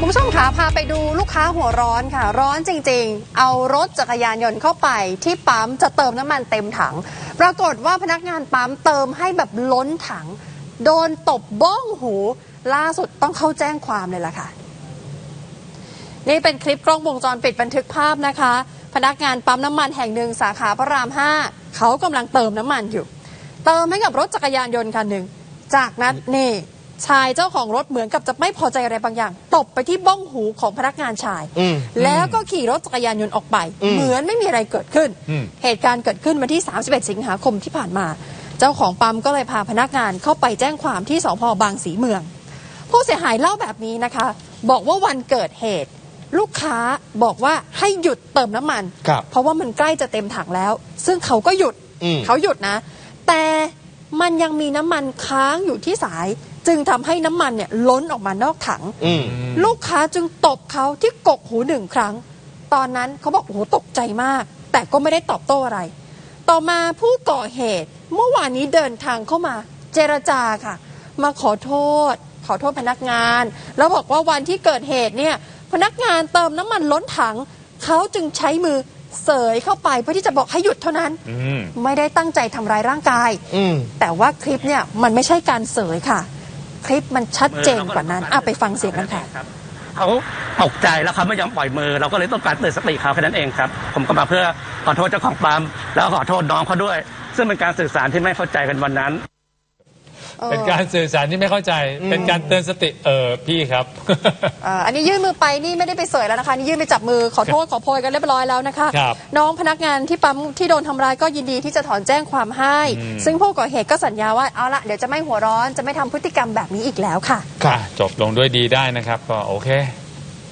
คุณผู้ชมคะพาไปดูลูกค้าหัวร้อนค่ะ ร้อนจริงๆ เอารถจักรยานยนต์เข้าไปที่ปั๊มจะเติมน้ำมันเต็มถัง ปรากฏว่าพนักงานปั๊มเติมให้แบบล้นถัง โดนตบบ้องหู ล่าสุดต้องเข้าแจ้งความเลยล่ะค่ะ นี่เป็นคลิปกล้องวงจรปิดบันทึกภาพนะคะ พนักงานปั๊มน้ำมันแห่งหนึ่งสาขาพระราม5เขากำลังเติมน้ำมันอยู่ เติมให้กับรถจักรยานยนต์คันหนึ่งจากนั้นนี่ ชายเจ้าของรถเหมือนกับจะไม่พอใจอะไรบางอย่าง ตบไปที่บ้องหูของพนักงานชาย อืมแล้วก็ขี่รถจักรยานยนต์ออกไป อืมเหมือนไม่มีอะไรเกิดขึ้น อืม เหตุการณ์เกิดขึ้นวันที่ 31 สิงหาคมที่ผ่านมา เจ้าของปั๊มก็เลยพาพนักงานเข้าไปแจ้งความที่สพบางสีเมือง ผู้เสียหายเล่าแบบนี้นะคะ บอกว่าวันเกิดเหตุ ลูกค้าบอกว่าให้หยุดเติมน้ำมัน ครับเพราะว่ามันใกล้จะเต็มถังแล้ว ซึ่งเขาก็หยุดอืม เขาหยุดนะ แต่ มันยังมีน้ำมันค้างอยู่ที่สาย จึงทำให้น้ำมันเนี่ยล้นออกมานอกถัง อืมลูกค้าจึงตบเขาที่กกหูหนึ่งครั้ง ตอนนั้นเขาบอกโอ้โหตกใจมาก แต่ก็ไม่ได้ตอบโต้อะไร ต่อมาผู้ก่อเหตุเมื่อวานนี้เดินทางเข้ามา เจรจาค่ะ มาขอโทษ ขอโทษพนักงาน แล้วบอกว่าวันที่เกิดเหตุเนี่ยพนักงานเติมน้ำมันล้นถัง เขาจึงใช้มือ เสยเข้าไปเพื่อที่จะบอกให้หยุดเท่านั้นอืมไม่ได้ตั้งใจทำร้ายร่างกายอืมแต่ว่าคลิปเนี่ยมันไม่ใช่การเสยค่ะ คลิปมันชัดเจนกว่านั้นอะไปฟังเสียงกันค่ะรับเขาตกใจแล้วเขาไม่ยอมปล่อยมือ เราก็เลยต้องการเตือนสติเขาแค่นั้นเองครับ ผมก็มาเพื่อขอโทษเจ้าของปั๊มแล้วขอโทษน้องเขาด้วย ซึ่งเป็นการสื่อสารที่ไม่เข้าใจกันวันนั้น เป็นการสื่อสารที่ไม่เข้าใจ เป็นการเตือนสติเออพี่ครับ อ่าอันนี้ยื่นมือไปนี่ไม่ได้ไปเสยแล้วนะคะนี่ยื่นไปจับมือขอโทษขอโพยกันเรียบร้อยแล้วนะคะ ครับน้องพนักงานที่ปั๊มที่โดนทำร้ายก็ยินดีที่จะถอนแจ้งความให้ อืม ซึ่งผู้ก่อเหตุก็สัญญาว่าเอาละเดี๋ยวจะไม่หัวร้อนจะไม่ทำพฤติกรรมแบบนี้อีกแล้วค่ะอะจบลงด้วยดีได้นะครับ ก็โอเค